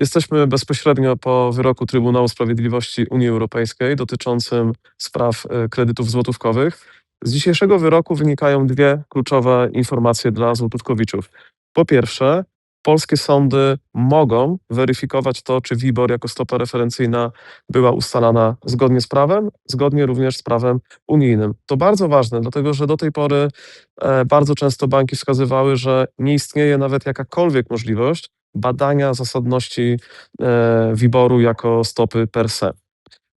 Jesteśmy bezpośrednio po wyroku Trybunału Sprawiedliwości Unii Europejskiej dotyczącym spraw e, kredytów złotówkowych. Z dzisiejszego wyroku wynikają dwie kluczowe informacje dla złotówkowiczów. Po pierwsze, polskie sądy mogą weryfikować to, czy WIBOR jako stopa referencyjna była ustalana zgodnie z prawem, zgodnie również z prawem unijnym. To bardzo ważne, dlatego że do tej pory e, bardzo często banki wskazywały, że nie istnieje nawet jakakolwiek możliwość badania zasadności e, WIBOR-u jako stopy per se.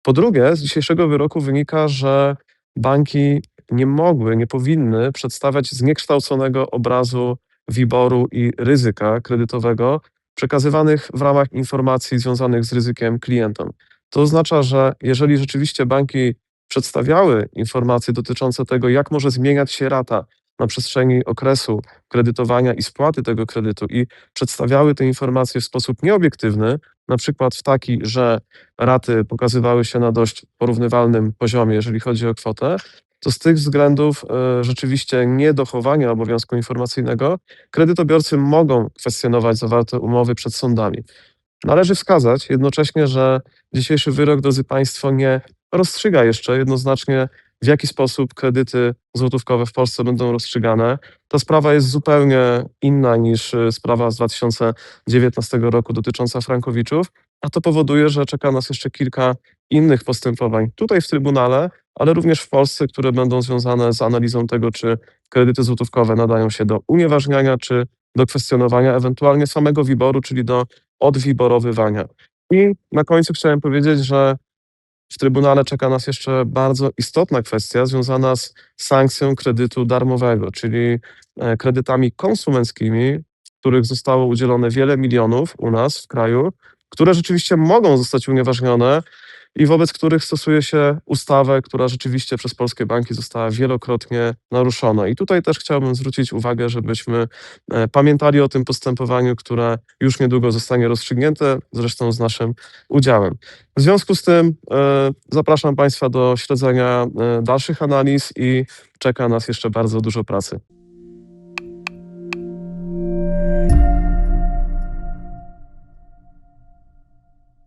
Po drugie, z dzisiejszego wyroku wynika, że banki nie mogły, nie powinny przedstawiać zniekształconego obrazu WIBOR-u i ryzyka kredytowego przekazywanych w ramach informacji związanych z ryzykiem klientom. To oznacza, że jeżeli rzeczywiście banki przedstawiały informacje dotyczące tego, jak może zmieniać się rata na przestrzeni okresu kredytowania i spłaty tego kredytu i przedstawiały te informacje w sposób nieobiektywny, na przykład w taki, że raty pokazywały się na dość porównywalnym poziomie, jeżeli chodzi o kwotę, to z tych względów e, rzeczywiście niedochowania obowiązku informacyjnego kredytobiorcy mogą kwestionować zawarte umowy przed sądami. Należy wskazać jednocześnie, że dzisiejszy wyrok, drodzy Państwo, nie rozstrzyga jeszcze jednoznacznie, w jaki sposób kredyty złotówkowe w Polsce będą rozstrzygane. Ta sprawa jest zupełnie inna niż e, sprawa z 2019 roku dotycząca frankowiczów, a to powoduje, że czeka nas jeszcze kilka innych postępowań tutaj w Trybunale, ale również w Polsce, które będą związane z analizą tego, czy kredyty złotówkowe nadają się do unieważniania, czy do kwestionowania ewentualnie samego wiboru, czyli do odwiborowywania. I na końcu chciałem powiedzieć, że w Trybunale czeka nas jeszcze bardzo istotna kwestia związana z sankcją kredytu darmowego, czyli e, kredytami konsumenckimi, których zostało udzielone wiele milionów u nas w kraju, które rzeczywiście mogą zostać unieważnione i wobec których stosuje się ustawę, która rzeczywiście przez polskie banki została wielokrotnie naruszona. I tutaj też chciałbym zwrócić uwagę, żebyśmy e, pamiętali o tym postępowaniu, które już niedługo zostanie rozstrzygnięte, zresztą z naszym udziałem. W związku z tym e, zapraszam Państwa do śledzenia e, dalszych analiz i czeka nas jeszcze bardzo dużo pracy.